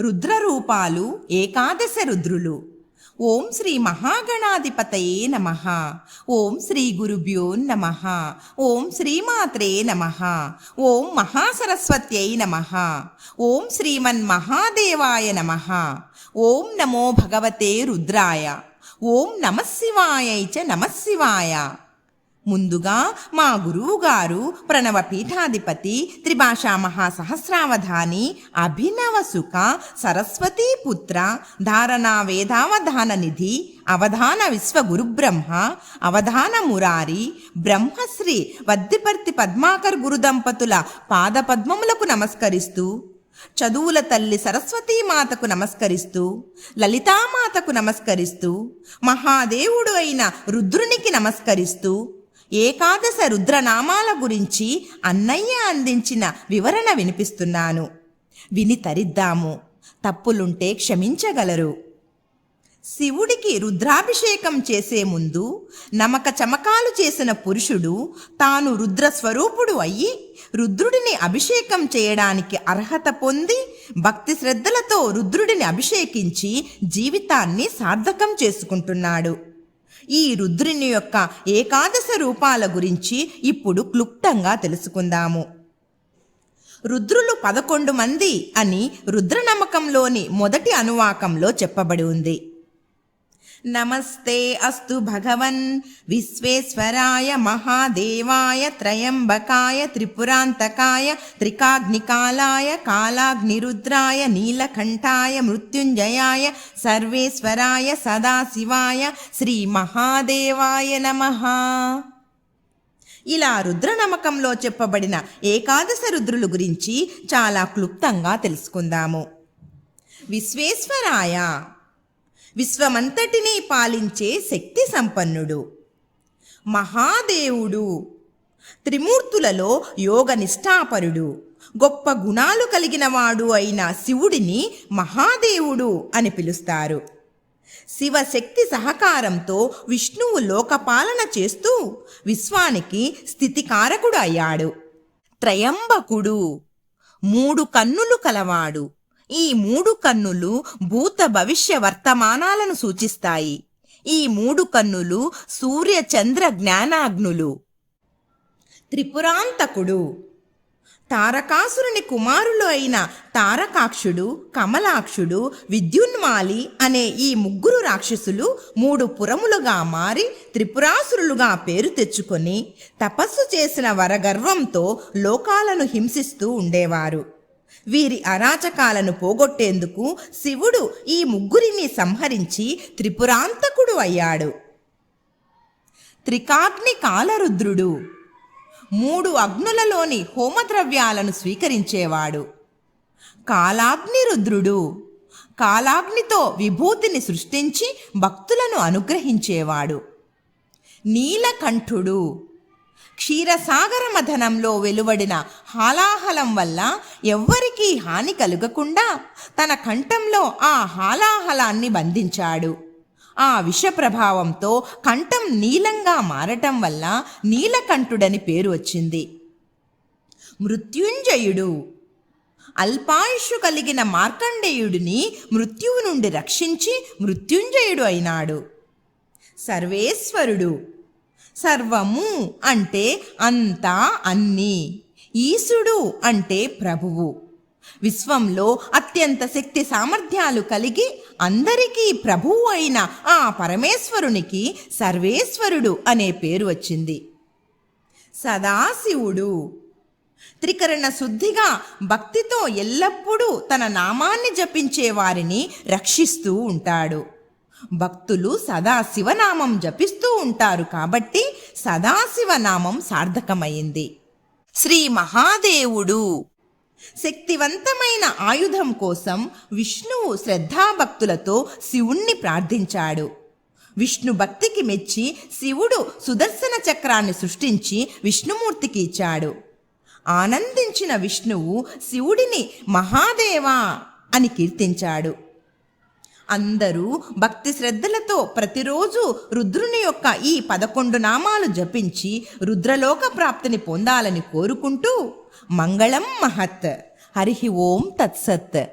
రుద్రరూపాలు ఏకాదశ రుద్రులు. ఓం శ్రీ మహాగణాధిపతయే నమ. ఓం శ్రీ గురుభ్యో నమ. ఓం శ్రీమాత్రే నమ. ఓం మహాసరస్వత్యై నమ. ఓం శ్రీమన్మహాదేవాయ నమ. ఓం నమో భగవతే రుద్రాయ. ఓం నమశివాయై చ నమశివాయ. ముందుగా మా గురువుగారు ప్రణవ పీఠాధిపతి త్రిభాషా మహాసహస్రావధాని అభినవ సుఖ సరస్వతీ పుత్ర ధారణా వేదావధాన నిధి అవధాన విశ్వ గురుబ్రహ్మ అవధాన మురారి బ్రహ్మశ్రీ వద్దిపర్తి పద్మాకర్ గురు దంపతుల పాదపద్మములకు నమస్కరిస్తూ చదువుల తల్లి సరస్వతీమాతకు నమస్కరిస్తూ లలితామాతకు నమస్కరిస్తూ మహాదేవుడు అయిన రుద్రునికి నమస్కరిస్తూ ఏకాదశ రుద్రనామాల గురించి అన్నయ్య అందించిన వివరణ వినిపిస్తున్నాను. విని తరిద్దాము. తప్పులుంటే క్షమించగలరు. శివుడికి రుద్రాభిషేకం చేసే ముందు నమక చమకాలు చేసిన పురుషుడు తాను రుద్ర స్వరూపుడు అయ్యి రుద్రుడిని అభిషేకం చేయడానికి అర్హత పొంది భక్తి శ్రద్ధలతో రుద్రుడిని అభిషేకించి జీవితాన్ని సార్థకం చేసుకుంటున్నాడు. ఈ రుద్రుని యొక్క ఏకాదశ రూపాల గురించి ఇప్పుడు క్లుప్తంగా తెలుసుకుందాము. రుద్రులు పదకొండు మంది అని రుద్రనమ్మకంలోని మొదటి అనువాకంలో చెప్పబడి ఉంది. నమస్తే అస్తు భగవన్. విశ్వేశ్వరాయ మహాదేవాయ త్రయంబకాయ త్రిపురాంతకాయ త్రికాగ్నికాలాయ కాలాగ్నిరుద్రాయ నీలకంఠాయ మృత్యుంజయాయ సర్వేశ్వరాయ సదాశివాయ శ్రీ మహాదేవాయ నమః. ఇలా రుద్ర రుద్రనమ్మకంలో చెప్పబడిన ఏకాదశ రుద్రులు గురించి చాలా క్లుప్తంగా తెలుసుకుందాము. విశ్వేశ్వరాయ విశ్వమంతటినీ పాలించే శక్తి సంపన్నుడు. మహాదేవుడు. త్రిమూర్తులలో యోగ నిష్ఠాపరుడు గొప్ప గుణాలు కలిగినవాడు అయిన శివుడిని మహాదేవుడు అని పిలుస్తారు. శివశక్తి సహకారంతో విష్ణువు లోకపాలన చేస్తూ విశ్వానికి స్థితికారకుడు అయ్యాడు. త్రయంబకుడు. మూడు కన్నులు కలవాడు. ఈ మూడు కన్నులు భూత భవిష్య వర్తమానాలను సూచిస్తాయి. ఈ మూడు కన్నులు సూర్య చంద్ర జ్ఞానాగ్నులు. త్రిపురాంతకుడు. తారకాసురుని కుమారులు అయిన తారకాక్షుడు కమలాక్షుడు విద్యున్మాలి అనే ఈ ముగ్గురు రాక్షసులు మూడు పురములుగా మారి త్రిపురాసురులుగా పేరు తెచ్చుకొని తపస్సు చేసిన వరగర్వంతో లోకాలను హింసిస్తూ ఉండేవారు. వీరి అరాచకాలను పోగొట్టేందుకు శివుడు ఈ ముగ్గురిని సంహరించి త్రిపురాంతకుడు అయ్యాడు. త్రికాగ్ని కాలరుద్రుడు. మూడు అగ్నులలోని హోమద్రవ్యాలను స్వీకరించేవాడు. కాలాగ్ని రుద్రుడు. కాలాగ్నితో విభూతిని సృష్టించి భక్తులను అనుగ్రహించేవాడు. నీలకంఠుడు. క్షీరసాగర మథనంలో వెలువడిన హాలాహలం వల్ల ఎవ్వరికీ హాని కలుగకుండా తన కంఠంలో ఆ హాలాహలాన్ని బంధించాడు. ఆ విష ప్రభావంతో కంఠం నీలంగా మారటం వల్ల నీలకంఠుడని పేరు వచ్చింది. మృత్యుంజయుడు. అల్పాయుషు కలిగిన మార్కండేయుడిని మృత్యువు నుండి రక్షించి మృత్యుంజయుడు అయినాడు. సర్వేశ్వరుడు. సర్వము అంటే అంతా అన్నీ. ఈశుడు అంటే ప్రభువు. విశ్వంలో అత్యంత శక్తి సామర్థ్యాలు కలిగి అందరికీ ప్రభువు అయిన ఆ పరమేశ్వరునికి సర్వేశ్వరుడు అనే పేరు వచ్చింది. సదాశివుడు. త్రికరణ శుద్ధిగా భక్తితో ఎల్లప్పుడూ తన నామాన్ని జపించే వారిని రక్షిస్తూ ఉంటాడు. భక్తులు సదాశివనామం జపిస్తూ ఉంటారు కాబట్టి సదాశివనామం సార్థకమైంది. శ్రీ మహాదేవుడు శక్తివంతమైన ఆయుధం కోసం విష్ణువు శ్రద్ధాభక్తులతో శివుణ్ణి ప్రార్థించాడు. విష్ణు భక్తికి మెచ్చి శివుడు సుదర్శన చక్రాన్ని సృష్టించి విష్ణుమూర్తికి ఇచ్చాడు. ఆనందించిన విష్ణువు శివుడిని మహాదేవా అని కీర్తించాడు. అందరూ భక్తి శ్రద్ధలతో ప్రతిరోజు రుద్రుని యొక్క ఈ పదకొండు నామాలు జపించి రుద్రలోక ప్రాప్తిని పొందాలని కోరుకుంటూ మంగళం మహత్. హరి ఓం తత్సత్.